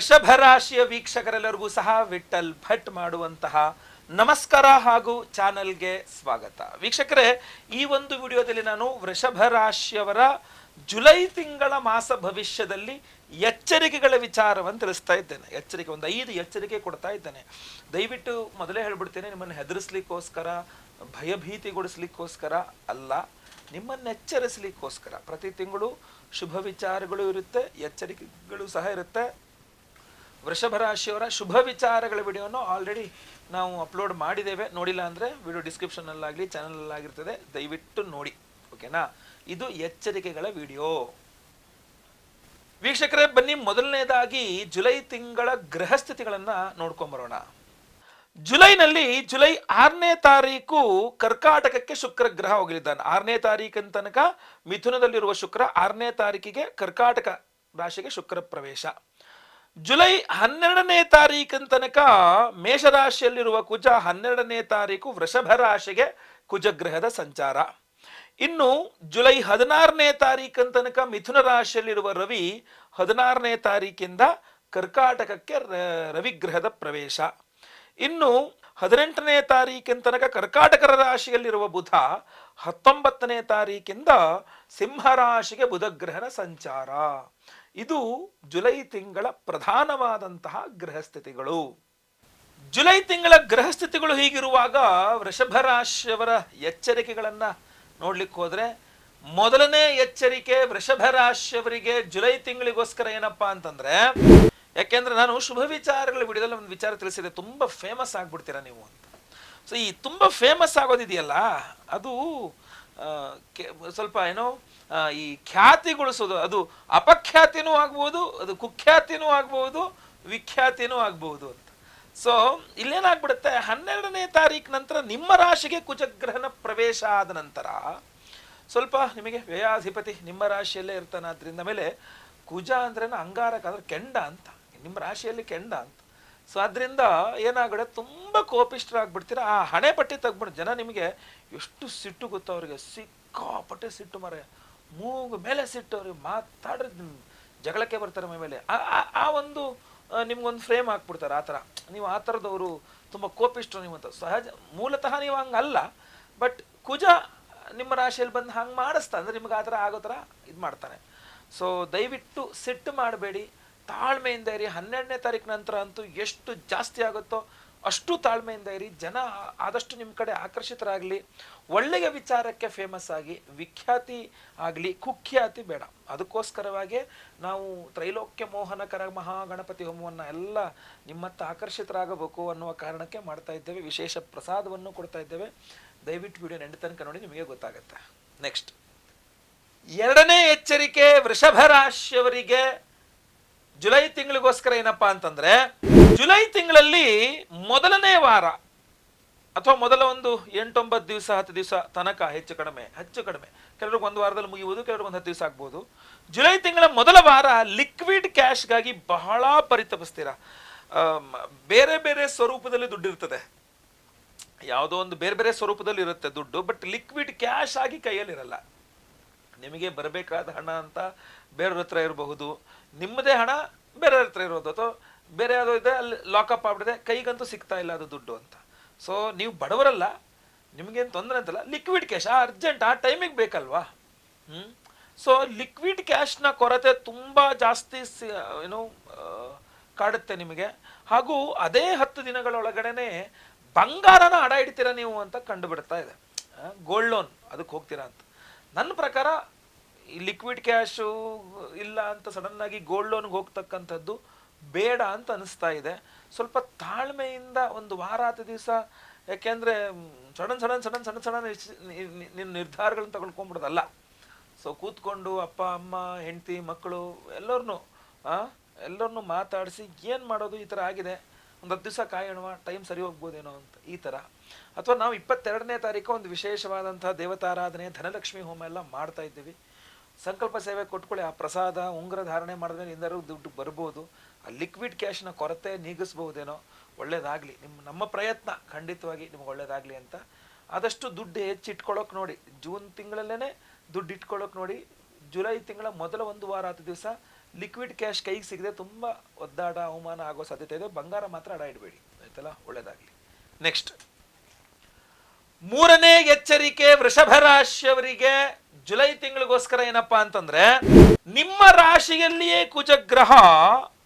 ವೃಷಭ ರಾಶಿಯ ವೀಕ್ಷಕರೆಲ್ಲರಿಗೂ ಸಹ ವಿಠಲ್ ಭಟ್ ಮಾಡುವಂತಹ ನಮಸ್ಕಾರ ಹಾಗೂ ಚಾನಲ್ಗೆ ಸ್ವಾಗತ. ವೀಕ್ಷಕರೇ, ಈ ಒಂದು ವಿಡಿಯೋದಲ್ಲಿ ನಾನು ವೃಷಭ ರಾಶಿಯವರ ಜುಲೈ ತಿಂಗಳ ಮಾಸ ಭವಿಷ್ಯದಲ್ಲಿ ಎಚ್ಚರಿಕೆಗಳ ವಿಚಾರವನ್ನು ತಿಳಿಸ್ತಾ ಇದ್ದೇನೆ. ಎಚ್ಚರಿಕೆ, ಒಂದು ಐದು ಎಚ್ಚರಿಕೆ ಕೊಡ್ತಾ ಇದ್ದೇನೆ. ದಯವಿಟ್ಟು ಮೊದಲೇ ಹೇಳ್ಬಿಡ್ತೇನೆ, ನಿಮ್ಮನ್ನು ಹೆದರಿಸ್ಲಿಕ್ಕೋಸ್ಕರ, ಭಯಭೀತಿಗೊಳಿಸ್ಲಿಕ್ಕೋಸ್ಕರ ಅಲ್ಲ, ನಿಮ್ಮನ್ನು ಎಚ್ಚರಿಸಲಿಕ್ಕೋಸ್ಕರ. ಪ್ರತಿ ತಿಂಗಳು ಶುಭ ವಿಚಾರಗಳು ಇರುತ್ತೆ, ಎಚ್ಚರಿಕೆಗಳು ಸಹ ಇರುತ್ತೆ. ವೃಷಭ ರಾಶಿಯವರ ಶುಭ ವಿಚಾರಗಳ ವಿಡಿಯೋನು ಆಲ್ರೆಡಿ ನಾವು ಅಪ್ಲೋಡ್ ಮಾಡಿದ್ದೇವೆ. ನೋಡಿಲ್ಲ ಅಂದರೆ ವಿಡಿಯೋ ಡಿಸ್ಕ್ರಿಪ್ಷನಲ್ಲಾಗಲಿ ಚಾನಲಲ್ಲಾಗಿರ್ತದೆ ದಯವಿಟ್ಟು ನೋಡಿ. ಓಕೆನಾ? ಇದು ಎಚ್ಚರಿಕೆಗಳ ವಿಡಿಯೋ. ವೀಕ್ಷಕರೇ, ಬನ್ನಿ ಮೊದಲನೇದಾಗಿ ಜುಲೈ ತಿಂಗಳ ಗೃಹ ಸ್ಥಿತಿಗಳನ್ನು ನೋಡ್ಕೊಂಬರೋಣ ಜುಲೈನಲ್ಲಿ ಜುಲೈ ಆರನೇ ತಾರೀಕು ಕರ್ಕಾಟಕಕ್ಕೆ ಶುಕ್ರ ಗ್ರಹ ಹೋಗಲಿದ್ದಾನೆ. ಆರನೇ ತಾರೀಕಿನ ತನಕ ಮಿಥುನದಲ್ಲಿರುವ ಶುಕ್ರ ಆರನೇ ತಾರೀಕಿಗೆ ಕರ್ಕಾಟಕ ರಾಶಿಗೆ ಶುಕ್ರ ಪ್ರವೇಶ. ಜುಲೈ ಹನ್ನೆರಡನೇ ತಾರೀಕಿನ ತನಕ ಮೇಷರಾಶಿಯಲ್ಲಿರುವ ಕುಜ ಹನ್ನೆರಡನೇ ತಾರೀಕು ವೃಷಭ ರಾಶಿಗೆ ಕುಜಗ್ರಹದ ಸಂಚಾರ. ಇನ್ನು ಜುಲೈ ಹದಿನಾರನೇ ತಾರೀಕಿನ ತನಕ ಮಿಥುನ ರಾಶಿಯಲ್ಲಿರುವ ರವಿ ಹದಿನಾರನೇ ತಾರೀಕಿಂದ ಕರ್ಕಾಟಕಕ್ಕೆ ರವಿಗ್ರಹದ ಪ್ರವೇಶ. ಇನ್ನು ಹದಿನೆಂಟನೇ ತಾರೀಕಿನ ತನಕ ಕರ್ಕಾಟಕರ ರಾಶಿಯಲ್ಲಿರುವ ಬುಧ ಹತ್ತೊಂಬತ್ತನೇ ತಾರೀಕಿಂದ ಸಿಂಹರಾಶಿಗೆ ಬುಧಗ್ರಹನ ಸಂಚಾರ. ಇದು ಜುಲೈ ತಿಂಗಳ ಪ್ರಧಾನವಾದಂತಹ ಗ್ರಹಸ್ಥಿತಿಗಳು ಜುಲೈ ತಿಂಗಳ ಗ್ರಹಸ್ಥಿತಿಗಳು ಹೀಗಿರುವಾಗ ವೃಷಭ ರಾಶಿಯವರ ಎಚ್ಚರಿಕೆಗಳನ್ನ ನೋಡ್ಲಿಕ್ಕೆ ಹೋದರೆ ಮೊದಲನೇ ಎಚ್ಚರಿಕೆ ವೃಷಭ ರಾಶಿಯವರಿಗೆ ಜುಲೈ ತಿಂಗಳಿಗೋಸ್ಕರ ಏನಪ್ಪಾ ಅಂತಂದ್ರೆ, ಯಾಕೆಂದ್ರೆ ನಾನು ಶುಭ ವಿಚಾರಗಳ ವಿಡಿಯೋದಲ್ಲಿ ಒಂದು ವಿಚಾರ ತಿಳಿಸಿದೆ, ತುಂಬಾ ಫೇಮಸ್ ಆಗ್ಬಿಡ್ತೀರಾ ನೀವು ಅಂತ. ಸೊ ಈ ತುಂಬಾ ಫೇಮಸ್ ಆಗೋದಿದೆಯಲ್ಲ, ಅದು ಸ್ವಲ್ಪ ಏನೋ ಈ ಖ್ಯಾತಿಗೊಳಿಸೋದು, ಅದು ಅಪಖ್ಯಾತಿನೂ ಆಗ್ಬೋದು, ಅದು ಕುಖ್ಯಾತಿನೂ ಆಗ್ಬೋದು, ವಿಖ್ಯಾತಿನೂ ಆಗ್ಬೋದು ಅಂತ. ಸೊ ಇಲ್ಲೇನಾಗ್ಬಿಡುತ್ತೆ, ಹನ್ನೆರಡನೇ ತಾರೀಕು ನಂತರ ನಿಮ್ಮ ರಾಶಿಗೆ ಕುಜಗ್ರಹನ ಪ್ರವೇಶ ಆದ ನಂತರ, ಸ್ವಲ್ಪ ನಿಮಗೆ ವ್ಯಯಾಧಿಪತಿ ನಿಮ್ಮ ರಾಶಿಯಲ್ಲೇ ಇರ್ತಾನೆ ಅದರಿಂದ ಮೇಲೆ ಕುಜ ಅಂದ್ರೆ ಅಂಗಾರಕ, ಅಂದ್ರೆ ಕೆಂಡ ಅಂತ. ನಿಮ್ಮ ರಾಶಿಯಲ್ಲಿ ಕೆಂಡ ಅಂತ. ಸೊ ಅದರಿಂದ ಏನಾಗುತ್ತೆ ತುಂಬ ಕೋಪಿಷ್ಟರಾಗ್ಬಿಡ್ತೀರ ಆ ಹಣೆ ಪಟ್ಟಿ ತೆಗ್ಬಿಟ್ಟು ಜನ ನಿಮಗೆ ಎಷ್ಟು ಸಿಟ್ಟು ಗೊತ್ತೋ ಅವ್ರಿಗೆ. ಸಿಕ್ಕಾಪಟ್ಟೆ ಸಿಟ್ಟು ಮರೆ ಮೂಗು ಮೇಲೆ ಸಿಟ್ಟು ಅವ್ರಿಗೆ. ಮಾತಾಡ್ರೆ ಜಗಳಕ್ಕೆ ಬರ್ತಾರೆ ಮೇಲೆ. ಆ- ಒಂದು ನಿಮ್ಗೊಂದು ಫ್ರೇಮ್ ಹಾಕ್ಬಿಡ್ತಾರೆ ಆ ಥರ. ನೀವು ಆ ಥರದವರು ತುಂಬ ಕೋಪಿಷ್ಟರು ನೀವು ಅಂತ. ಸಹಜ, ಮೂಲತಃ ನೀವು ಹಂಗಲ್ಲ ಬಟ್ ಕುಜ ನಿಮ್ಮ ರಾಶಿಯಲ್ಲಿ ಬಂದು ಹಂಗೆ ಮಾಡಿಸ್ತಾ, ಅಂದರೆ ನಿಮ್ಗೆ ಆ ಥರ ಆಗೋ ಥರ ಇದು ಮಾಡ್ತಾನೆ ಸೊ ದಯವಿಟ್ಟು ಸಿಟ್ಟು ಮಾಡಬೇಡಿ. ತಾಳ್ಮೆಯಿಂದ ಇರಿ. ಹನ್ನೆರಡನೇ ತಾರೀಕು ನಂತರ ಅಂತೂ ಎಷ್ಟು ಜಾಸ್ತಿ ಆಗುತ್ತೋ ಅಷ್ಟು ತಾಳ್ಮೆಯಿಂದ ಇರಿ. ಜನ ಆದಷ್ಟು ನಿಮ್ಮ ಕಡೆ ಆಕರ್ಷಿತರಾಗಲಿ. ಒಳ್ಳೆಯ ವಿಚಾರಕ್ಕೆ ಫೇಮಸ್ ಆಗಿ, ವಿಖ್ಯಾತಿ ಆಗಲಿ, ಕುಖ್ಯಾತಿ ಬೇಡ. ಅದಕ್ಕೋಸ್ಕರವಾಗಿ ನಾವು ತ್ರೈಲೋಕ್ಯ ಮೋಹನಕರ ಮಹಾಗಣಪತಿ ಹೋಮವನ್ನು ಎಲ್ಲ ನಿಮ್ಮತ್ತ ಆಕರ್ಷಿತರಾಗಬೇಕು ಅನ್ನುವ ಕಾರಣಕ್ಕೆ ಮಾಡ್ತಾ ಇದ್ದೇವೆ. ವಿಶೇಷ ಪ್ರಸಾದವನ್ನು ಕೊಡ್ತಾ ಇದ್ದೇವೆ. ದಯವಿಟ್ಟು ವಿಡಿಯೋ ನೆಂಡ ತನಕ ನೋಡಿ, ನಿಮಗೆ ಗೊತ್ತಾಗುತ್ತೆ. ನೆಕ್ಸ್ಟ್ ಎರಡನೇ ಎಚ್ಚರಿಕೆ ವೃಷಭ ರಾಶಿಯವರಿಗೆ. ಜುಲೈ ತಿಂಗಳಿಗೋಸ್ಕರ ಏನಪ್ಪಾ ಅಂತಂದ್ರೆ, ಜುಲೈ ತಿಂಗಳಲ್ಲಿ ಮೊದಲನೇ ವಾರ ಅಥವಾ ಮೊದಲ ಒಂದು ಎಂಟೊಂಬತ್ತು ದಿವಸ, ಹತ್ತು ದಿವಸ ತನಕ ಹೆಚ್ಚು ಕಡಿಮೆ ಹೆಚ್ಚು ಕಡಿಮೆ. ಕೆಲವ್ರಿಗೆ ಒಂದು ವಾರದಲ್ಲಿ ಮುಗಿಯುವುದು ಕೆಲವ್ರಿಗೆ ಒಂದು ಹತ್ತು ದಿವಸ ಆಗ್ಬೋದು. ಜುಲೈ ತಿಂಗಳ ಮೊದಲ ವಾರ ಲಿಕ್ವಿಡ್ ಕ್ಯಾಶ್ಗಾಗಿ ಬಹಳ ಪರಿತಪಿಸ್ತೀರಾ? ಬೇರೆ ಬೇರೆ ಸ್ವರೂಪದಲ್ಲಿ ದುಡ್ಡಿರ್ತದೆ ಯಾವುದೋ ಒಂದು ಬೇರೆ ಬೇರೆ ಸ್ವರೂಪದಲ್ಲಿ ಇರುತ್ತೆ ದುಡ್ಡು, ಬಟ್ ಲಿಕ್ವಿಡ್ ಕ್ಯಾಶ್ ಆಗಿ ಕೈಯಲ್ಲಿರಲ್ಲ. ನಿಮಗೆ ಬರಬೇಕಾದ ಹಣ ಅಂತ ಬೇರೆಯವ್ರ ಹತ್ರ ಇರಬಹುದು. ನಿಮ್ಮದೇ ಹಣ ಬೇರೆಯವ್ರ ಹತ್ರ ಇರೋದು. ಅಥವಾ ಬೇರೆ ಯಾವುದೋ ಇದೆ, ಅಲ್ಲಿ ಲಾಕಪ್ ಆಗ್ಬಿಟ್ಟಿದೆ, ಕೈಗಂತೂ ಸಿಗ್ತಾ ಇಲ್ಲ ಅದು ದುಡ್ಡು ಅಂತ. ಸೊ ನೀವು ಬಡವರಲ್ಲ, ನಿಮಗೇನು ತೊಂದರೆ ಅಂತಲ್ಲ ಲಿಕ್ವಿಡ್ ಕ್ಯಾಶ್ ಆ ಅರ್ಜೆಂಟ್ ಆ ಟೈಮಿಗೆ ಬೇಕಲ್ವಾ? ಹ್ಞೂ ಸೊ ಲಿಕ್ವಿಡ್ ಕ್ಯಾಶ್ನ ಕೊರತೆ ತುಂಬ ಜಾಸ್ತಿ ಸಿ- ಏನು ಕಾಡುತ್ತೆ ನಿಮಗೆ. ಹಾಗೂ ಅದೇ ಹತ್ತು ದಿನಗಳೊಳಗಡೆನೆ ಬಂಗಾರನ ಅಡ ಇಡ್ತೀರಾ ನೀವು ಅಂತ ಕಂಡುಬಿಡ್ತಾ ಇದೆ. ಗೋಲ್ಡ್ ಲೋನ್ ಅದಕ್ಕೆ ಹೋಗ್ತೀರಾ ಅಂತ. ನನ್ನ ಪ್ರಕಾರ ಈ ಲಿಕ್ವಿಡ್ ಕ್ಯಾಶು ಇಲ್ಲ ಅಂತ ಸಡನ್ ಆಗಿ ಗೋಲ್ಡ್ ಲೋನ್ಗೆ ಹೋಗ್ತಕ್ಕಂಥದ್ದು ಬೇಡ ಅಂತ ಅನಿಸ್ತಾ ಇದೆ. ಸ್ವಲ್ಪ ತಾಳ್ಮೆಯಿಂದ ಒಂದು ವಾರ ಹತ್ತು ದಿವಸ, ಯಾಕೆಂದರೆ sudden sudden sudden sudden sudden ನಿನ್ನ ನಿರ್ಧಾರಗಳನ್ನ ತಗೊಳ್ಕೊಂಬಿಡೋದಲ್ಲ. ಸೊ ಕೂತ್ಕೊಂಡು ಅಪ್ಪ, ಅಮ್ಮ, ಹೆಂಡತಿ, ಮಕ್ಕಳು ಎಲ್ಲರನ್ನೂ ಎಲ್ಲರನ್ನೂ ಮಾತಾಡಿಸಿ ಏನು ಮಾಡೋದು ಈ ಥರ ಆಗಿದೆ. ಒಂದು ಹತ್ತು ದಿವಸ ಕಾಯೋಣವ ಟೈಮ್ ಸರಿ ಹೋಗ್ಬೋದೇನೋ ಅಂತ ಈ ಥರ ಅಥವಾ ನಾವು ಇಪ್ಪತ್ತೆರಡನೇ ತಾರೀಕು ಒಂದು ವಿಶೇಷವಾದಂಥ ದೇವತಾರಾಧನೆ, ಧನಲಕ್ಷ್ಮಿ ಹೋಮ ಎಲ್ಲ ಮಾಡ್ತಾ ಇದ್ದೀವಿ. ಸಂಕಲ್ಪ ಸೇವೆ ಕೊಟ್ಕೊಳ್ಳಿ ಆ ಪ್ರಸಾದ, ಉಂಗುರ ಧಾರಣೆ ಮಾಡಿದ್ಮೇಲೆ ಇಂದರೂ ದುಡ್ಡು ಬರ್ಬೋದು. ಆ ಲಿಕ್ವಿಡ್ ಕ್ಯಾಶ್ನ ಕೊರತೆ ನೀಗಿಸ್ಬಹುದೇನೋ ಒಳ್ಳೇದಾಗಲಿ. ನಿಮ್ಮ ನಮ್ಮ ಪ್ರಯತ್ನ ಖಂಡಿತವಾಗಿ ನಿಮ್ಗೆ ಒಳ್ಳೇದಾಗಲಿ ಅಂತ. ಆದಷ್ಟು ದುಡ್ಡು ಹೆಚ್ಚಿಟ್ಕೊಳ್ಳೋಕೆ ನೋಡಿ. ಜೂನ್ ತಿಂಗಳಲ್ಲೇ ದುಡ್ಡು ಇಟ್ಕೊಳ್ಳೋಕೆ ನೋಡಿ. ಜುಲೈ ತಿಂಗಳ ಮೊದಲ ಒಂದು ವಾರ ಹತ್ತು ದಿವಸ ಲಿಕ್ವಿಡ್ ಕ್ಯಾಶ್ ಕೈಗೆ ಸಿಗದೆ ತುಂಬ ಒದ್ದಾಟ, ಅವಮಾನ ಆಗೋ ಸಾಧ್ಯತೆ ಇದೆ. ಬಂಗಾರ ಮಾತ್ರ ಅಡ ಇಡಬೇಡಿ. ಆಯ್ತಲ್ಲ? ಒಳ್ಳೇದಾಗಲಿ. ನೆಕ್ಸ್ಟ್ ಮೂರನೇ ಎಚ್ಚರಿಕೆ ವೃಷಭ ರಾಶಿಯವರಿಗೆ ಜುಲೈ ತಿಂಗಳಿಗೋಸ್ಕರ ಏನಪ್ಪಾ ಅಂತಂದ್ರೆ, ನಿಮ್ಮ ರಾಶಿಯಲ್ಲಿಯೇ ಕುಜಗ್ರಹ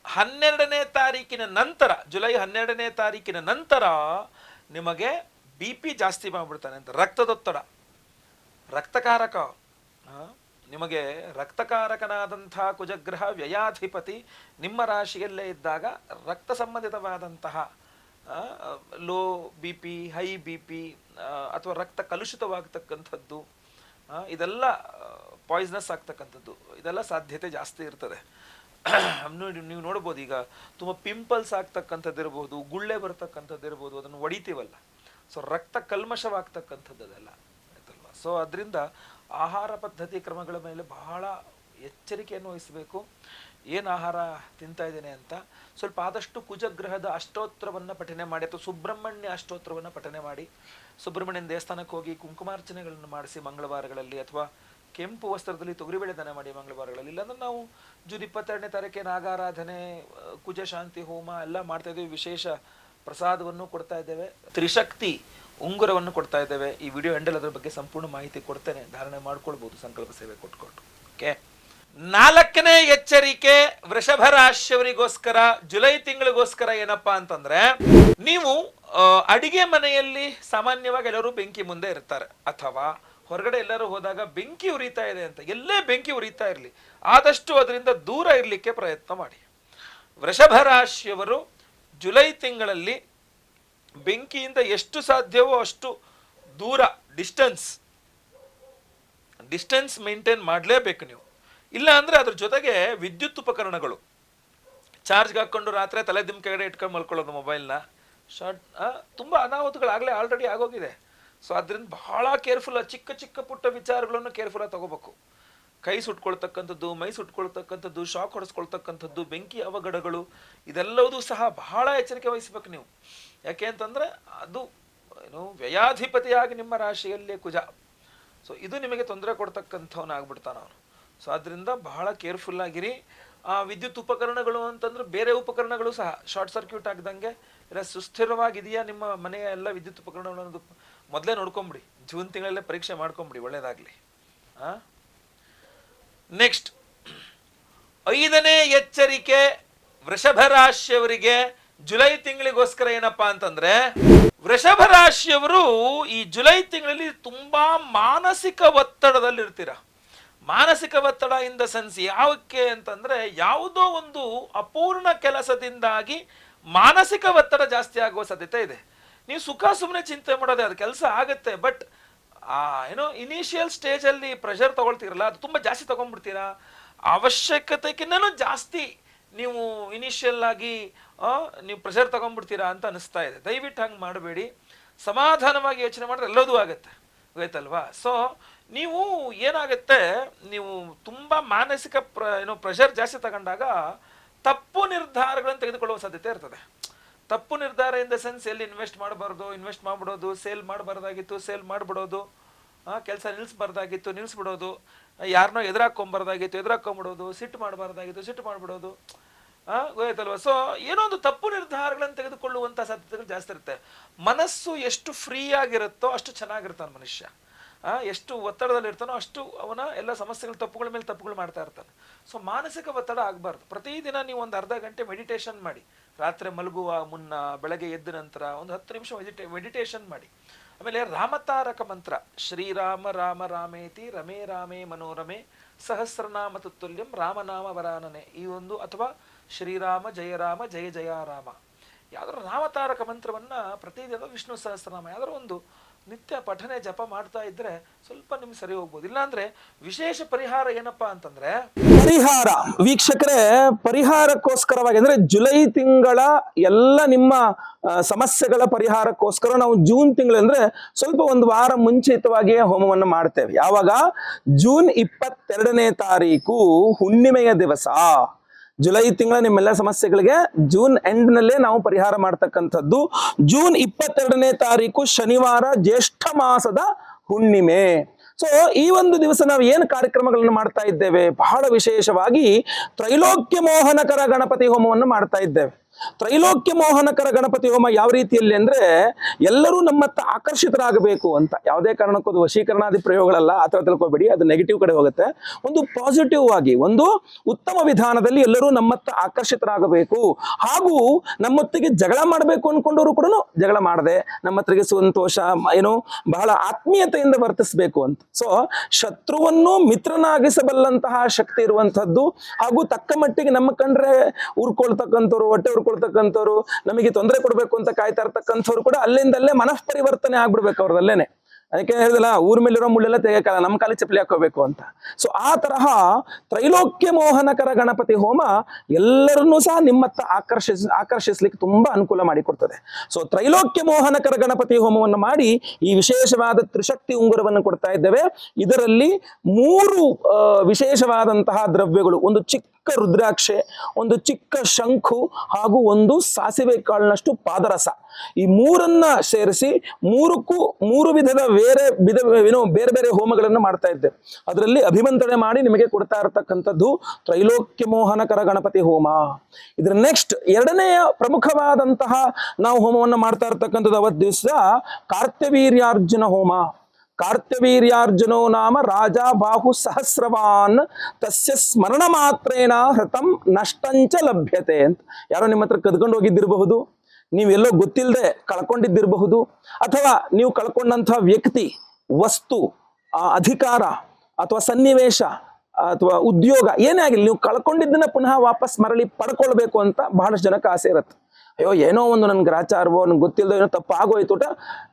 ಹನ್ನೆರಡನೇ ತಾರೀಕಿನ ನಂತರ, ಜುಲೈ ಹನ್ನೆರಡನೇ ತಾರೀಕಿನ ನಂತರ ನಿಮಗೆ ಬಿ ಪಿ ಜಾಸ್ತಿ ಮಾಡಿಬಿಡ್ತಾನೆ ಅಂತ, ರಕ್ತದೊತ್ತಡ. ರಕ್ತಕಾರಕ. ನಿಮಗೆ ರಕ್ತಕಾರಕನಾದಂಥ ಕುಜಗ್ರಹ ವ್ಯಯಾಧಿಪತಿ ನಿಮ್ಮ ರಾಶಿಯಲ್ಲೇ ಇದ್ದಾಗ ರಕ್ತ ಸಂಬಂಧಿತವಾದಂತಹ low B P, high B P ಅಥವಾ ರಕ್ತ ಕಲುಷಿತವಾಗತಕ್ಕಂಥದ್ದು ಇದೆಲ್ಲ ಪಾಯ್ಸನಸ್ ಆಗ್ತಕ್ಕಂಥದ್ದು, ಇದೆಲ್ಲ ಸಾಧ್ಯತೆ ಜಾಸ್ತಿ ಇರ್ತದೆ. ನೀವು ನೋಡ್ಬೋದು ಈಗ, ತುಂಬ ಪಿಂಪಲ್ಸ್ ಆಗ್ತಕ್ಕಂಥದ್ದು ಇರ್ಬೋದು ಗುಳ್ಳೆ ಬರ್ತಕ್ಕಂಥದ್ದು ಇರ್ಬೋದು ಅದನ್ನು ಒಡಿತೀವಲ್ಲ. ಸೊ ರಕ್ತ ಕಲ್ಮಶವಾಗ್ತಕ್ಕಂಥದ್ದು ಅದೆಲ್ಲ ಆಯ್ತಲ್ವಾ? ಸೊ ಅದರಿಂದ ಆಹಾರ ಪದ್ಧತಿ ಕ್ರಮಗಳ ಮೇಲೆ ಬಹಳ ಎಚ್ಚರಿಕೆಯನ್ನು ವಹಿಸಬೇಕು. ಏನು ಆಹಾರ ತಿಂತಾ ಇದ್ದೇನೆ ಅಂತ ಸ್ವಲ್ಪ ಆದಷ್ಟು ಕುಜಗ್ರಹದ ಅಷ್ಟೋತ್ತರವನ್ನು ಪಠನೆ ಮಾಡಿ ಅಥವಾ ಸುಬ್ರಹ್ಮಣ್ಯ ಅಷ್ಟೋತ್ತರವನ್ನು ಪಠನೆ ಮಾಡಿ ಸುಬ್ರಹ್ಮಣ್ಯನ ದೇವಸ್ಥಾನಕ್ಕೆ ಹೋಗಿ ಕುಂಕುಮಾರ್ಚನೆಗಳನ್ನು ಮಾಡಿಸಿ ಮಂಗಳವಾರಗಳಲ್ಲಿ ಅಥವಾ ಕೆಂಪು ವಸ್ತ್ರದಲ್ಲಿ ತೊಗರಿಬೇಳೆ ದಾನ ಮಾಡಿ ಮಂಗಳವಾರಗಳಲ್ಲಿ. ಇಲ್ಲಾಂದ್ರೆ ನಾವು ಜೂನ್ ಇಪ್ಪತ್ತೆರಡನೇ ತಾರೀಕೆ ನಾಗಾರಾಧನೆ ಆ, ಕುಜ ಶಾಂತಿ ಹೋಮ ಎಲ್ಲ ಮಾಡ್ತಾ ಇದ್ದೀವಿ. ವಿಶೇಷ ಪ್ರಸಾದವನ್ನು ಕೊಡ್ತಾ ಇದ್ದೇವೆ. ತ್ರಿಶಕ್ತಿ ಉಂಗುರವನ್ನು ಕೊಡ್ತಾ ಇದ್ದೇವೆ. ಈ ವಿಡಿಯೋ ಎಂಡಲ್ ಅದರ ಬಗ್ಗೆ ಸಂಪೂರ್ಣ ಮಾಹಿತಿ ಕೊಡ್ತೇನೆ. ಧಾರಣೆ ಮಾಡ್ಕೊಳ್ಬೋದು. ಸಂಕಲ್ಪ ಸೇವೆ ಕೊಟ್ಕೊಟ್ಟು ಓಕೆ ನಾಲ್ಕನೇ ಎಚ್ಚರಿಕೆ ವೃಷಭ ರಾಶಿಯವರಿಗೋಸ್ಕರ, ಜುಲೈ ತಿಂಗಳಿಗೋಸ್ಕರ ಏನಪ್ಪಾ ಅಂತಂದ್ರೆ, ನೀವು ಅಡಿಗೆ ಮನೆಯಲ್ಲಿ ಸಾಮಾನ್ಯವಾಗಿ ಎಲ್ಲರೂ ಬೆಂಕಿ ಮುಂದೆ ಇರ್ತಾರೆ. ಅಥವಾ ಹೊರಗಡೆ ಎಲ್ಲರೂ ಹೋದಾಗ ಬೆಂಕಿ ಉರಿತಾ ಇದೆ ಅಂತ, ಎಲ್ಲೇ ಬೆಂಕಿ ಉರಿತಾ ಇರಲಿ, ಆದಷ್ಟು ಅದರಿಂದ ದೂರ ಇರಲಿಕ್ಕೆ ಪ್ರಯತ್ನ ಮಾಡಿ. ವೃಷಭ ರಾಶಿಯವರು ಜುಲೈ ತಿಂಗಳಲ್ಲಿ ಬೆಂಕಿಯಿಂದ ಎಷ್ಟು ಸಾಧ್ಯವೋ ಅಷ್ಟು ದೂರ ಡಿಸ್ಟೆನ್ಸ್ ಡಿಸ್ಟೆನ್ಸ್ ಮೇಂಟೈನ್ ಮಾಡಲೇಬೇಕು ನೀವು. ಇಲ್ಲ ಅಂದ್ರೆ ಅದ್ರ ಜೊತೆಗೆ ವಿದ್ಯುತ್ ಉಪಕರಣಗಳು. ಚಾರ್ಜ್ಗೆ ಹಾಕ್ಕೊಂಡು ರಾತ್ರಿ ತಲೆ ದಿಮ್ ಕೆಳಗಡೆ ಇಟ್ಕೊಂಡು ಮಲ್ಕೊಳ್ಳೋದು ಮೊಬೈಲ್ನ ಶಾರ್ಟ್ ತುಂಬ ಅನಾಹುತಗಳಾಗಲೇ ಆಲ್ರೆಡಿ ಆಗೋಗಿದೆ. ಸೊ ಅದರಿಂದ ಬಹಳ ಕೇರ್ಫುಲ್ ಚಿಕ್ಕ ಚಿಕ್ಕ ಪುಟ್ಟ ವಿಚಾರಗಳನ್ನು ಕೇರ್ಫುಲ್ ತಗೋಬೇಕು. ಕೈ ಸುಟ್ಕೊಳ್ತಕ್ಕಂಥದ್ದು, ಮೈ ಸುಟ್ಕೊಳ್ತಕ್ಕಂಥದ್ದು ಶಾಕ್ ಹೊಡೆಸ್ಕೊಳ್ತಕ್ಕಂಥದ್ದು, ಬೆಂಕಿ ಅವಘಡಗಳು, ಇದೆಲ್ಲವೂ ಸಹ ಬಹಳ ಎಚ್ಚರಿಕೆ ವಹಿಸ್ಬೇಕು ನೀವು. ಯಾಕೆ ಅಂತಂದ್ರೆ ಅದು ಏನು ವ್ಯಯಾಧಿಪತಿಯಾಗಿ ನಿಮ್ಮ ರಾಶಿಯಲ್ಲೇ ಕುಜ. ಸೊ ಇದು ನಿಮಗೆ ತೊಂದರೆ ಕೊಡ್ತಕ್ಕಂಥವನಾಗ್ಬಿಡ್ತಾನ ಅವನು. ಸೊ ಅದರಿಂದ ಬಹಳ ಕೇರ್ಫುಲ್ ಆಗಿರಿ. ಆ ವಿದ್ಯುತ್ ಉಪಕರಣಗಳು ಅಂತಂದ್ರೆ ಬೇರೆ ಉಪಕರಣಗಳು ಸಹ ಶಾರ್ಟ್ ಸರ್ಕ್ಯೂಟ್ ಆಗದಂಗೆ. ಇಲ್ಲ, ಸುಸ್ಥಿರವಾಗಿದೆಯಾ ನಿಮ್ಮ ಮನೆಯ ಎಲ್ಲ ವಿದ್ಯುತ್ ಉಪಕರಣಗಳನ್ನು ಮೊದಲೇ ನೋಡ್ಕೊಂಬಿಡಿ. ಜೂನ್ ತಿಂಗಳಲ್ಲೇ ಪರೀಕ್ಷೆ ಮಾಡ್ಕೊಂಬಿಡಿ, ಒಳ್ಳೇದಾಗ್ಲಿ. ಆ? ನೆಕ್ಸ್ಟ್ ಐದನೇ ಎಚ್ಚರಿಕೆ ವೃಷಭ ರಾಶಿಯವರಿಗೆ ಜುಲೈ ತಿಂಗಳಿಗೋಸ್ಕರ ಏನಪ್ಪಾ ಅಂತಂದ್ರೆ, ವೃಷಭ ರಾಶಿಯವರು ಈ ಜುಲೈ ತಿಂಗಳಲ್ಲಿ ತುಂಬಾ ಮಾನಸಿಕ ಒತ್ತಡದಲ್ಲಿ ಇರ್ತೀರ ಮಾನಸಿಕ ಒತ್ತಡ ಇಂದ ದ ಸೆನ್ಸ್ ಯಾವಕ್ಕೆ ಅಂತಂದ್ರೆ ಯಾವುದೋ ಒಂದು ಅಪೂರ್ಣ ಕೆಲಸದಿಂದಾಗಿ ಮಾನಸಿಕ ಒತ್ತಡ ಜಾಸ್ತಿ ಆಗುವ ಸಾಧ್ಯತೆ ಇದೆ. ನೀವು ಸುಖ ಸುಮ್ಮನೆ ಚಿಂತೆ ಮಾಡೋದೇ ಅದು ಕೆಲಸ ಆಗುತ್ತೆ, ಬಟ್, ಆ, ಏನೋ ಇನಿಷಿಯಲ್ ಸ್ಟೇಜಲ್ಲಿ ಪ್ರೆಷರ್ ತಗೊಳ್ತೀರಲ್ಲ, ಅದು ತುಂಬ ಜಾಸ್ತಿ ತಗೊಂಡ್ಬಿಡ್ತೀರಾ? ಅವಶ್ಯಕತೆಗಿನ್ನೂ ಜಾಸ್ತಿ ನೀವು ಇನಿಷಿಯಲ್ ಆಗಿ ನೀವು ಪ್ರೆಷರ್ ತಗೊಂಡ್ಬಿಡ್ತೀರಾ ಅಂತ ಅನಿಸ್ತಾ ಇದೆ. ದಯವಿಟ್ಟು ಹಂಗೆ ಮಾಡಬೇಡಿ. ಸಮಾಧಾನವಾಗಿ ಯೋಚನೆ ಮಾಡಿದ್ರೆ ಎಲ್ಲದೂ ಆಗುತ್ತೆ. ಗೊತ್ತಲ್ವಾ ಸೊ ನೀವು ಏನಾಗುತ್ತೆ, ನೀವು ತುಂಬ ಮಾನಸಿಕ ಪ್ರ, ಏನೋ ಪ್ರೆಷರ್ ಜಾಸ್ತಿ ತಗೊಂಡಾಗ ತಪ್ಪು ನಿರ್ಧಾರಗಳನ್ನು ತೆಗೆದುಕೊಳ್ಳುವ ಸಾಧ್ಯತೆ ಇರ್ತದೆ. ತಪ್ಪು ನಿರ್ಧಾರ ಇನ್ ದ ಸೆನ್ಸ್ ಎಲ್ಲಿ ಇನ್ವೆಸ್ಟ್ ಮಾಡಬಾರ್ದು ಇನ್ವೆಸ್ಟ್ ಮಾಡ್ಬಿಡೋದು ಸೇಲ್ ಮಾಡಬಾರ್ದಾಗಿತ್ತು ಸೇಲ್ ಮಾಡಿಬಿಡೋದು ಕೆಲಸ ನಿಲ್ಲಿಸ್ಬಾರ್ದಾಗಿತ್ತು ನಿಲ್ಲಿಸ್ಬಿಡೋದು ಯಾರನ್ನೋ ಎದುರಾಕೊಂಬಾರ್ದಾಗಿತ್ತು, ಎದುರಾಕೊಂಬಿಡೋದು ಸಿಟ್ಟು ಮಾಡಬಾರ್ದಾಗಿತ್ತು ಸಿಟ್ಟು ಮಾಡಿಬಿಡೋದು ಗೊತ್ತಾಯ್ತಲ್ವ? ಸೊ ಏನೋ ಒಂದು ತಪ್ಪು ನಿರ್ಧಾರಗಳನ್ನು ತೆಗೆದುಕೊಳ್ಳುವಂಥ ಸಾಧ್ಯತೆಗಳು ಜಾಸ್ತಿ ಇರುತ್ತೆ. ಮನಸ್ಸು ಎಷ್ಟು ಫ್ರೀ ಆಗಿರುತ್ತೋ ಅಷ್ಟು ಚೆನ್ನಾಗಿರ್ತಾನೆ ಮನುಷ್ಯ. ಎಷ್ಟು ಒತ್ತಡದಲ್ಲಿ ಇರ್ತಾನೋ ಅಷ್ಟು ಅವನ ಎಲ್ಲ ಸಮಸ್ಯೆಗಳು, ತಪ್ಪುಗಳ ಮೇಲೆ ತಪ್ಪುಗಳು ಮಾಡ್ತಾ ಇರ್ತಾನೆ. ಸೊ ಮಾನಸಿಕ ಒತ್ತಡ ಆಗಬಾರ್ದು. ಪ್ರತಿದಿನ ನೀವು ಒಂದು ಅರ್ಧ ಗಂಟೆ ಮೆಡಿಟೇಷನ್ ಮಾಡಿ. ರಾತ್ರಿ ಮಲಗುವ ಮುನ್ನ, ಬೆಳಗ್ಗೆ ಎದ್ದ ನಂತರ ಒಂದು ಹತ್ತು ನಿಮಿಷ ಮೆಡಿಟೇ ಮೆಡಿಟೇಷನ್ ಮಾಡಿ. ಆಮೇಲೆ ರಾಮತಾರಕ ಮಂತ್ರ. ಶ್ರೀರಾಮ ರಾಮ ರಾಮೇತಿ ರಮೇ ರಾಮೇ ಮನೋರಮೆ ಸಹಸ್ರನಾಮ ತುಲ್ಯಂ ರಾಮನಾಮ ವರಾನನೆ. ಈ ಒಂದು ಅಥವಾ ಶ್ರೀರಾಮ ಜಯರಾಮ ಜಯ ಜಯ ರಾಮ. ಯಾವ್ದಾದ್ರು ರಾಮತಾರಕ ಮಂತ್ರವನ್ನ ಪ್ರತಿದಿನ ವಿಷ್ಣು ಸಹಸ್ರನಾಮ, ಯಾವ್ದಾದ್ರು ಒಂದು ನಿತ್ಯ ಪಠನೆ ಜಪ ಮಾಡ್ತಾ ಇದ್ರೆ ಸ್ವಲ್ಪ ನಿಮ್ಗೆ ಸರಿ ಹೋಗ್ಬೋದು. ಇಲ್ಲಾಂದ್ರೆ ವಿಶೇಷ ಪರಿಹಾರ ಏನಪ್ಪಾ ಅಂತಂದ್ರೆ ಪರಿಹಾರ. ವೀಕ್ಷಕರೇ, ಪರಿಹಾರಕ್ಕೋಸ್ಕರವಾಗಿ ಅಂದ್ರೆ ಜುಲೈ ತಿಂಗಳ ಎಲ್ಲ ನಿಮ್ಮ ಸಮಸ್ಯೆಗಳ ಪರಿಹಾರಕ್ಕೋಸ್ಕರ ನಾವು ಜೂನ್ ತಿಂಗಳು ಅಂದ್ರೆ ಸ್ವಲ್ಪ ಒಂದು ವಾರ ಮುಂಚಿತವಾಗಿಯೇ ಹೋಮವನ್ನು ಮಾಡ್ತೇವೆ. ಯಾವಾಗ? ಜೂನ್ ಇಪ್ಪತ್ತೆರಡನೇ ತಾರೀಕು ಹುಣ್ಣಿಮೆಯ ದಿವಸ. ಜುಲೈ ತಿಂಗಳ ನಿಮ್ಮೆಲ್ಲ ಸಮಸ್ಯೆಗಳಿಗೆ ಜೂನ್ ಎಂಡ್ ನಲ್ಲೇ ನಾವು ಪರಿಹಾರ ಮಾಡ್ತಕ್ಕಂಥದ್ದು. ಜೂನ್ ಇಪ್ಪತ್ತೆರಡನೇ ತಾರೀಕು ಶನಿವಾರ ಜ್ಯೇಷ್ಠ ಮಾಸದ ಹುಣ್ಣಿಮೆ. ಸೊ ಈ ಒಂದು ದಿವಸ ನಾವು ಏನು ಕಾರ್ಯಕ್ರಮಗಳನ್ನು ಮಾಡ್ತಾ ಇದ್ದೇವೆ? ಬಹಳ ವಿಶೇಷವಾಗಿ ತ್ರೈಲೋಕ್ಯ ಮೋಹನಕರ ಗಣಪತಿ ಹೋಮವನ್ನು ಮಾಡ್ತಾ ಇದ್ದೇವೆ. ತ್ರೈಲೋಕ್ಯ ಮೋಹನಕರ ಗಣಪತಿ ಹೋಮ ಯಾವ ರೀತಿಯಲ್ಲಿ ಅಂದ್ರೆ ಎಲ್ಲರೂ ನಮ್ಮತ್ತ ಆಕರ್ಷಿತರಾಗಬೇಕು ಅಂತ. ಯಾವುದೇ ಕಾರಣಕ್ಕೂ ಅದು ವಶೀಕರಣಾದಿ ಪ್ರಯೋಗಗಳಲ್ಲ, ಆ ಥರ ತಿಳ್ಕೊಬೇಡಿ, ಅದು ನೆಗೆಟಿವ್ ಕಡೆ ಹೋಗುತ್ತೆ. ಒಂದು ಪಾಸಿಟಿವ್ ಆಗಿ, ಒಂದು ಉತ್ತಮ ವಿಧಾನದಲ್ಲಿ ಎಲ್ಲರೂ ನಮ್ಮತ್ತ ಆಕರ್ಷಿತರಾಗಬೇಕು. ಹಾಗೂ ನಮ್ಮೊತ್ತಿಗೆ ಜಗಳ ಮಾಡಬೇಕು ಅನ್ಕೊಂಡವರು ಕೂಡ ಜಗಳ ಮಾಡದೆ ನಮ್ಮ ಹತ್ರಿಗೆ ಸಂತೋಷ ಏನು, ಬಹಳ ಆತ್ಮೀಯತೆಯಿಂದ ವರ್ತಿಸಬೇಕು ಅಂತ. ಸೊ ಶತ್ರುವನ್ನು ಮಿತ್ರನಾಗಿಸಬಲ್ಲಂತಹ ಶಕ್ತಿ ಇರುವಂತಹದ್ದು ಹಾಗೂ ತಕ್ಕ ಮಟ್ಟಿಗೆ ನಮ್ಮ ಕಂಡ್ರೆ ಉರ್ಕೊಳ್ತಕ್ಕಂಥವ್ರು ಹೊಟ್ಟೆ ಉರ್ಕೊಳ್ತಕ್ಕಂಥವ್ರು ನಮಗೆ ತೊಂದರೆ ಕೊಡಬೇಕು ಅಂತ ಕಾಯ್ತಾ ಇರ್ತಕ್ಕಂಥವ್ರು ಕೂಡ ಅಲ್ಲಿಂದಲ್ಲೇ ಮನಸ್ಪರಿವರ್ತನೆ ಆಗ್ಬಿಡ್ಬೇಕು ಅವ್ರದಲ್ಲೇನೆ. ಅದಕ್ಕೆ ಹೇಳಿದಲ್ಲ ಊರ್ ಮೇಲಿರೋ ಮುಳ್ಳೆಲ್ಲ ತೆಗೆಯಕ್ಕಲ್ಲ, ನಮ್ಮ ಕಾಲಿ ಚಪ್ಪಲಿ ಹಾಕೋಬೇಕು ಅಂತ. ಸೊ ಆ ತರಹ ತ್ರೈಲೋಕ್ಯ ಮೋಹನಕರ ಗಣಪತಿ ಹೋಮ ಎಲ್ಲರನ್ನೂ ಸಹ ನಿಮ್ಮತ್ತ ಆಕರ್ಷಿಸ್, ಆಕರ್ಷಿಸ್ಲಿಕ್ಕೆ ತುಂಬಾ ಅನುಕೂಲ ಮಾಡಿಕೊಡ್ತದೆ ಸೊ ತ್ರೈಲೋಕ್ಯ ಮೋಹನಕರ ಗಣಪತಿ ಹೋಮವನ್ನು ಮಾಡಿ ಈ ವಿಶೇಷವಾದ ತ್ರಿಶಕ್ತಿ ಉಂಗುರವನ್ನು ಕೊಡ್ತಾ ಇದ್ದೇವೆ. ಇದರಲ್ಲಿ ಮೂರು ವಿಶೇಷವಾದಂತಹ ದ್ರವ್ಯಗಳು, ಒಂದು ಚಿಕ್ಕ ರುದ್ರಾಕ್ಷೆ, ಒಂದು ಚಿಕ್ಕ ಶಂಖು ಹಾಗೂ ಒಂದು ಸಾಸಿವೆ ಕಾಳಿನಷ್ಟು ಪಾದರಸ. ಈ ಮೂರನ್ನ ಸೇರಿಸಿ ಮೂರಕ್ಕೂ ಮೂರು ವಿಧದ ಬೇರೆ ವಿಧ ಏನೋ ಬೇರೆ ಬೇರೆ ಹೋಮಗಳನ್ನು ಮಾಡ್ತಾ ಇದ್ದೆ. ಅದರಲ್ಲಿ ಅಭಿಮಂತ್ರಣೆ ಮಾಡಿ ನಿಮಗೆ ಕೊಡ್ತಾ ಇರತಕ್ಕಂಥದ್ದು ತ್ರೈಲೋಕ್ಯ ಮೋಹನಕರ ಗಣಪತಿ ಹೋಮ. ಇದ್ರ ನೆಕ್ಸ್ಟ್ ಎರಡನೆಯ ಪ್ರಮುಖವಾದಂತಹ ನಾವು ಹೋಮವನ್ನು ಮಾಡ್ತಾ ಇರ್ತಕ್ಕಂಥದ್ದು ಅವತ್ತು ದಿವಸ ಕಾರ್ತವೀರ್ಯಾರ್ಜುನ ಹೋಮ. ಕಾರ್ತವೀರ್ಯಾರ್ಜುನೋ ನಾಮ ರಾಜ ಬಾಹು ಸಹಸ್ರವಾನ್ ತಸ್ಯ ಸ್ಮರಣ ಮಾತ್ರೇನ ಹೃತಂ ನಷ್ಟಂಚ ಲಭ್ಯತೆ ಅಂತ. ಯಾರೋ ನಿಮ್ಮ ಹತ್ರ ಕದ್ಕೊಂಡು ಹೋಗಿದ್ದಿರಬಹುದು? ನೀವೆಲ್ಲೋ ಗೊತ್ತಿಲ್ಲದೆ ಕಳ್ಕೊಂಡಿದ್ದಿರಬಹುದು, ಅಥವಾ ನೀವು ಕಳ್ಕೊಂಡಂತಹ ವ್ಯಕ್ತಿ, ವಸ್ತು ಅಧಿಕಾರ, ಅಥವಾ ಸನ್ನಿವೇಶ, ಅಥವಾ ಉದ್ಯೋಗ, ಏನೇ ಆಗಿಲ್ಲ ನೀವು ಕಳ್ಕೊಂಡಿದ್ದನ್ನ ಪುನಃ ವಾಪಸ್ ಮರಳಿ ಪಡ್ಕೊಳ್ಬೇಕು ಅಂತ ಬಹಳಷ್ಟು ಜನಕ್ಕೆ ಆಸೆ ಇರುತ್ತೆ. ಅಯ್ಯೋ, ಏನೋ ಒಂದು ನನ್ನ ಗ್ರಾಚಾರವೋ ನನ್ಗೆ ಗೊತ್ತಿಲ್ಲದೋ ಏನೋ ತಪ್ಪಾಗೋಯ್ತು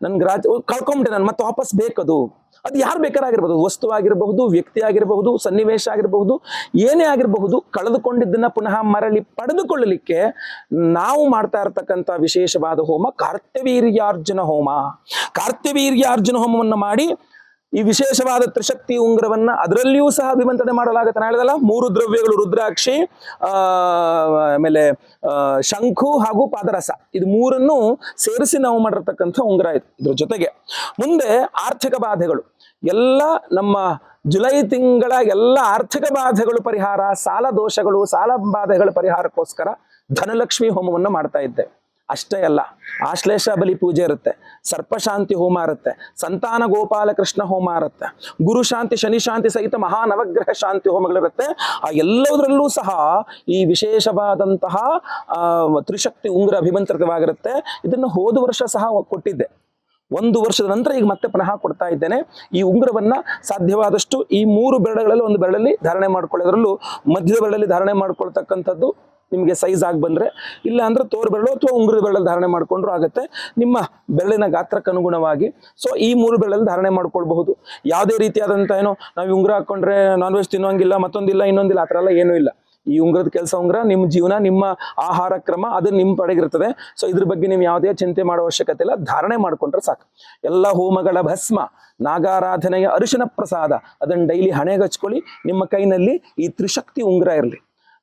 ನನ್ ಗ್ರಾಚ, ಕಳ್ಕೊಂಬಿಟ್ಟೆ ನಾನು, ಮತ್ತೆ ವಾಪಸ್ ಬೇಕದು? ಅದು ಯಾರು ಬೇಕಾರಾಗಿರ್ಬೋದು? ವಸ್ತು ಆಗಿರಬಹುದು ವ್ಯಕ್ತಿ ಆಗಿರಬಹುದು ಸನ್ನಿವೇಶ ಆಗಿರಬಹುದು, ಏನೇ ಆಗಿರಬಹುದು, ಕಳೆದುಕೊಂಡಿದ್ದನ್ನ ಪುನಃ ಮರಳಿ ಪಡೆದುಕೊಳ್ಳಲಿಕ್ಕೆ ನಾವು ಮಾಡ್ತಾ ಇರತಕ್ಕಂಥ ವಿಶೇಷವಾದ ಹೋಮ ಕಾರ್ತವೀರ್ಯಾರ್ಜುನ ಹೋಮ. ಕಾರ್ತವೀರ್ಯಾರ್ಜುನ ಹೋಮವನ್ನು ಮಾಡಿ ಈ ವಿಶೇಷವಾದ ತ್ರಿಶಕ್ತಿ ಉಂಗುರವನ್ನ ಅದರಲ್ಲಿಯೂ ಸಹ ಅಭಿಮಂತ್ರಣೆ ಮಾಡಲಾಗುತ್ತೆ. ಹೇಳಿದಲ್ಲ, ಮೂರು ದ್ರವ್ಯಗಳು ರುದ್ರಾಕ್ಷಿ ಆಮೇಲೆ ಶಂಖು ಹಾಗೂ ಪಾದರಸ. ಇದು ಮೂರನ್ನು ಸೇರಿಸಿ ನಾವು ಮಾಡಿರ್ತಕ್ಕಂಥ ಉಂಗ್ರ ಇದು. ಇದ್ರ ಜೊತೆಗೆ ಮುಂದೆ ಆರ್ಥಿಕ ಬಾಧೆಗಳು. ಎಲ್ಲ ನಮ್ಮ ಜುಲೈ ತಿಂಗಳ ಎಲ್ಲ ಆರ್ಥಿಕ ಬಾಧೆಗಳು ಪರಿಹಾರ, ಸಾಲ ದೋಷಗಳು, ಸಾಲ ಬಾಧೆಗಳ ಪರಿಹಾರಕ್ಕೋಸ್ಕರ ಧನಲಕ್ಷ್ಮಿ ಹೋಮವನ್ನು ಮಾಡ್ತಾ ಇದ್ದೆ. ಅಷ್ಟೇ ಅಲ್ಲ, ಆಶ್ಲೇಷ ಬಲಿ ಪೂಜೆ ಇರುತ್ತೆ, ಸರ್ಪಶಾಂತಿ ಹೋಮ ಇರುತ್ತೆ, ಸಂತಾನ ಗೋಪಾಲಕೃಷ್ಣ ಹೋಮ ಇರುತ್ತೆ, ಗುರು ಶಾಂತಿ, ಶನಿ ಶಾಂತಿ ಸಹಿತ ಮಹಾ ನವಗ್ರಹ ಶಾಂತಿ ಹೋಮಗಳಿರುತ್ತೆ. ಆ ಎಲ್ಲದರಲ್ಲೂ ಸಹ ಈ ವಿಶೇಷವಾದಂತಹ ತ್ರಿಶಕ್ತಿ ಉಂಗುರ ಅಭಿಮಂತ್ರಿತವಾಗಿರುತ್ತೆ. ಇದನ್ನು ಹೋದ ವರ್ಷ ಸಹ ಕೊಟ್ಟಿದ್ದೆ. ಒಂದು ವರ್ಷದ ನಂತರ ಈಗ ಮತ್ತೆ ಪುನಃ ಕೊಡ್ತಾ ಇದ್ದೇನೆ. ಈ ಉಂಗುರವನ್ನ ಸಾಧ್ಯವಾದಷ್ಟು ಈ ಮೂರು ಬೆರಳುಗಳಲ್ಲಿ, ಒಂದು ಬೆರಳಲ್ಲಿ ಧಾರಣೆ ಮಾಡ್ಕೊಳ್ಳೋದ್ರಲ್ಲೂ ಮಧ್ಯದ ಬೆರಳಲ್ಲಿ ಧಾರಣೆ ಮಾಡ್ಕೊಳ್ತಕ್ಕಂಥದ್ದು ನಿಮಗೆ ಸೈಜ್ ಆಗಿ ಬಂದರೆ, ಇಲ್ಲ ಅಂದರೆ ತೋರು ಬೆರಳು ಅಥವಾ ಉಂಗುರದ ಬೆರಳಲ್ಲಿ ಧಾರಣೆ ಮಾಡಿಕೊಂಡ್ರೂ ಆಗುತ್ತೆ. ನಿಮ್ಮ ಬೆರಳಿನ ಗಾತ್ರಕ್ಕೆ ಅನುಗುಣವಾಗಿ ಸೊ ಈ ಮೂರು ಬೆರಳಲ್ಲಿ ಧಾರಣೆ ಮಾಡ್ಕೊಳ್ಬಹುದು. ಯಾವುದೇ ರೀತಿಯಾದಂಥ ಏನೋ, ನಾವು ಉಂಗುರ ಹಾಕ್ಕೊಂಡ್ರೆ ನಾನ್ ವೆಜ್ ತಿನ್ನೋಂಗಿಲ್ಲ, ಮತ್ತೊಂದಿಲ್ಲ, ಇನ್ನೊಂದಿಲ್ಲ, ಆ ಥರ ಎಲ್ಲ ಏನೂ ಇಲ್ಲ. ಈ ಉಂಗ್ರದ ಕೆಲಸ ಉಂಗ್ರ, ನಿಮ್ಮ ಜೀವನ, ನಿಮ್ಮ ಆಹಾರ ಕ್ರಮ, ಅದು ನಿಮ್ಮ ಪಡೆಗಿರ್ತದೆ ಸೊ ಇದ್ರ ಬಗ್ಗೆ ನೀವು ಯಾವುದೇ ಚಿಂತೆ ಮಾಡೋ ಅವಶ್ಯಕತೆ ಇಲ್ಲ. ಧಾರಣೆ ಮಾಡ್ಕೊಂಡ್ರೆ ಸಾಕು. ಎಲ್ಲ ಹೋಮಗಳ ಭಸ್ಮ, ನಾಗಾರಾಧನೆಯ ಅರಿಶಿನ ಪ್ರಸಾದ, ಅದನ್ನು ಡೈಲಿ ಹಣೆಗೆ ಹಚ್ಕೊಳ್ಳಿ ನಿಮ್ಮ ಕೈನಲ್ಲಿ ಈ ತ್ರಿಶಕ್ತಿ ಉಂಗ್ರ ಇರಲಿ.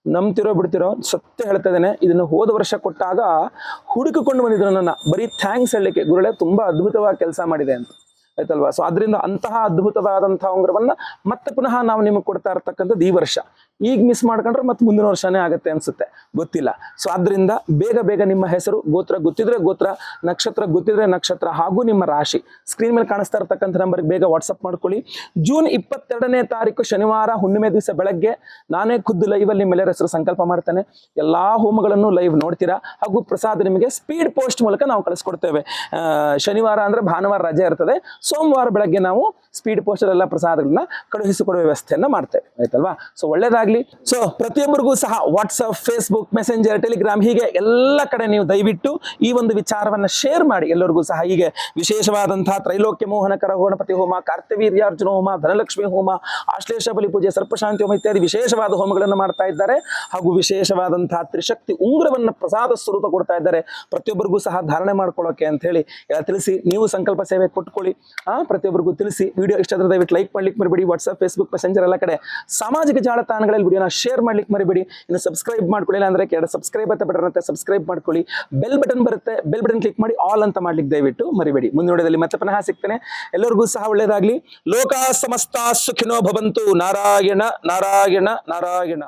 ನಂಬ್ತಿರೋ ಬಿಡ್ತಿರೋ, ಸತ್ಯ ಹೇಳ್ತಾ ಇದ್ದೇನೆ. ಇದನ್ನು ಹೋದ ವರ್ಷ ಕೊಟ್ಟಾಗ ಹುಡುಕಿಕೊಂಡು ಬಂದಿದ್ರು ನನ್ನ. ಬರೀ ಥ್ಯಾಂಕ್ಸ್ ಹೇಳಲಿಕ್ಕೆ. ಗುರುಳೆ ತುಂಬಾ ಅದ್ಭುತವಾಗಿ ಕೆಲಸ ಮಾಡಿದೆ ಅಂತ. ಆಯ್ತಲ್ವಾ? ಸೊ ಅದರಿಂದ ಅಂತಹ ಅದ್ಭುತವಾದಂತಹ ಉಂಗ್ರವನ್ನು ಮತ್ತೆ ಪುನಃ ನಾವು ನಿಮಗೆ ಕೊಡ್ತಾ ಇರ್ತಕ್ಕಂಥದ್ದು ಈ ವರ್ಷ. ಈಗ ಮಿಸ್ ಮಾಡ್ಕೊಂಡ್ರೆ ಮತ್ತೆ ಮುಂದಿನ ವರ್ಷನೇ ಆಗುತ್ತೆ ಅನ್ಸುತ್ತೆ. ಗೊತ್ತಿಲ್ಲ. ಸೊ ಆದ್ರಿಂದ ಬೇಗ ಬೇಗ ನಿಮ್ಮ ಹೆಸರು, ಗೋತ್ರ ಗೊತ್ತಿದ್ರೆ ಗೋತ್ರ, ನಕ್ಷತ್ರ ಗೊತ್ತಿದ್ರೆ ನಕ್ಷತ್ರ ಹಾಗೂ ನಿಮ್ಮ ರಾಶಿ. ಸ್ಕ್ರೀನ್ ಮೇಲೆ ಕಾಣಿಸ್ತಾ ಇರತಕ್ಕಂಥ ನಂಬರ್ಗೆ ಬೇಗ ವಾಟ್ಸಪ್ ಮಾಡ್ಕೊಳ್ಳಿ. ಜೂನ್ ಇಪ್ಪತ್ತೆರಡನೇ ತಾರೀಕು ಶನಿವಾರ ಹುಣ್ಣಿಮೆ ದಿವಸ ಬೆಳಗ್ಗೆ ನಾನೇ ಖುದ್ದು ಲೈವಲ್ಲಿ ನಿಮ್ಮೆಲ್ಲರ ಹೆಸರು ಸಂಕಲ್ಪ ಮಾಡ್ತೇನೆ. ಎಲ್ಲಾ ಹೋಮಗಳನ್ನು ಲೈವ್ ನೋಡ್ತೀರಾ? ಹಾಗೂ ಪ್ರಸಾದ ನಿಮಗೆ ಸ್ಪೀಡ್ ಪೋಸ್ಟ್ ಮೂಲಕ ನಾವು ಕಳಿಸ್ಕೊಡ್ತೇವೆ. ಶನಿವಾರ ಅಂದ್ರೆ ಭಾನುವಾರ ರಜೆ ಇರ್ತದೆ. ಸೋಮವಾರ ಬೆಳಗ್ಗೆ ನಾವು ಸ್ಪೀಡ್ ಪೋಸ್ಟ್ ಎಲ್ಲ ಪ್ರಸಾದಗಳನ್ನ ಕಳುಹಿಸಿಕೊಡುವ ವ್ಯವಸ್ಥೆಯನ್ನು ಮಾಡ್ತೇವೆ. ಆಯ್ತಲ್ವಾ? ಸೊ ಒಳ್ಳೇದಾಗ್ಲಿ ಸೊ ಪ್ರತಿಯೊಬ್ಬರಿಗೂ ಸಹ ವಾಟ್ಸಪ್ ಫೇಸ್ಬುಕ್ ಮೆಸೆಂಜರ್ ಟೆಲಿಗ್ರಾಮ್ ಹೀಗೆ ಎಲ್ಲ ಕಡೆ ನೀವು ದಯವಿಟ್ಟು ಈ ಒಂದು ವಿಚಾರವನ್ನ ಶೇರ್ ಮಾಡಿ. ಎಲ್ಲರಿಗೂ ಸಹ ಹೀಗೆ ವಿಶೇಷವಾದಂತಹ ತ್ರೈಲೋಕ್ಯ ಮೋಹನಕರ ಗಣಪತಿ ಹೋಮ ಕಾರ್ತವೀರ್ಯಾರ್ಜುನ ಹೋಮ, ಧನಲಕ್ಷ್ಮಿ ಹೋಮ, ಆಶ್ಲೇಷ ಬಲಿ ಪೂಜೆ ಸರ್ಪಶಾಂತಿ ಹೋಮ ಇತ್ಯಾದಿ ವಿಶೇಷವಾದ ಹೋಮಗಳನ್ನು ಮಾಡ್ತಾ ಇದ್ದಾರೆ. ಹಾಗೂ ವಿಶೇಷವಾದಂತಹ ತ್ರಿಶಕ್ತಿ ಉಂಗುರವನ್ನು ಪ್ರಸಾದ ಸ್ವರೂಪ ಕೊಡ್ತಾ ಇದ್ದಾರೆ. ಪ್ರತಿಯೊಬ್ಬರಿಗೂ ಸಹ ಧಾರಣೆ ಮಾಡ್ಕೊಳ್ಳೋಕೆ ಅಂತ ಹೇಳಿ ತಿಳಿಸಿ, ನೀವು ಸಂಕಲ್ಪ ಸೇವೆ ಕೊಟ್ಕೊಳ್ಳಿ. ಆ, ಪ್ರತಿಯೊಬ್ಬರಿಗೂ ತಿಳಿಸಿ ವಿಡಿಯೋ ಇಷ್ಟ ಆದ್ರೆ ದಯವಿಟ್ಟು ಲೈಕ್ ಮಾಡ್ಲಿಕ್ಕೆ ಮರಿಬೇಡಿ. ವಾಟ್ಸ್ಆಪ್ ಫೇಸ್ಬುಕ್ ಮೆಸೆಂಜರ್ ಎಲ್ಲ ಕಡೆ ಸಾಮಾಜಿಕ ಜಾಲತಾಣಗಳಲ್ಲಿ ಮೊಬೈಲ್ ವಿಡಿಯೋನ ಶೇರ್ ಮಾಡ್ಲಿಕ್ಕೆ ಮರಿಬೇಡಿ. ಇನ್ನು ಸಬ್ಸ್ಕ್ರೈಬ್ ಮಾಡ್ಕೊಳ್ಳಿಲ್ಲ ಅಂದ್ರೆ ಕೆಳ ಸಬ್ಸ್ಕ್ರೈಬ್ ಅಂತ ಬಟನ್ ಅಂತ ಸಬ್ಸ್ಕ್ರೈಬ್ ಮಾಡ್ಕೊಳ್ಳಿ. ಬೆಲ್ ಬಟನ್ ಬರುತ್ತೆ ಬೆಲ್ ಬಟನ್ ಕ್ಲಿಕ್ ಮಾಡಿ ಆಲ್ ಅಂತ ಮಾಡ್ಲಿಕ್ಕೆ ದಯವಿಟ್ಟು ಮರಿಬೇಡಿ. ಮುಂದಿನ ವಿಡಿಯೋದಲ್ಲಿ ಮತ್ತೆ ಪುನಃ ಸಿಗ್ತೇನೆ. ಎಲ್ಲರಿಗೂ ಸಹ ಒಳ್ಳೇದಾಗ್ಲಿ. ಲೋಕ ಸಮಸ್ತ ಸುಖಿನೋ ಭವಂತು. ನಾರಾಯಣ ನಾರಾಯಣ ನಾರಾಯಣ.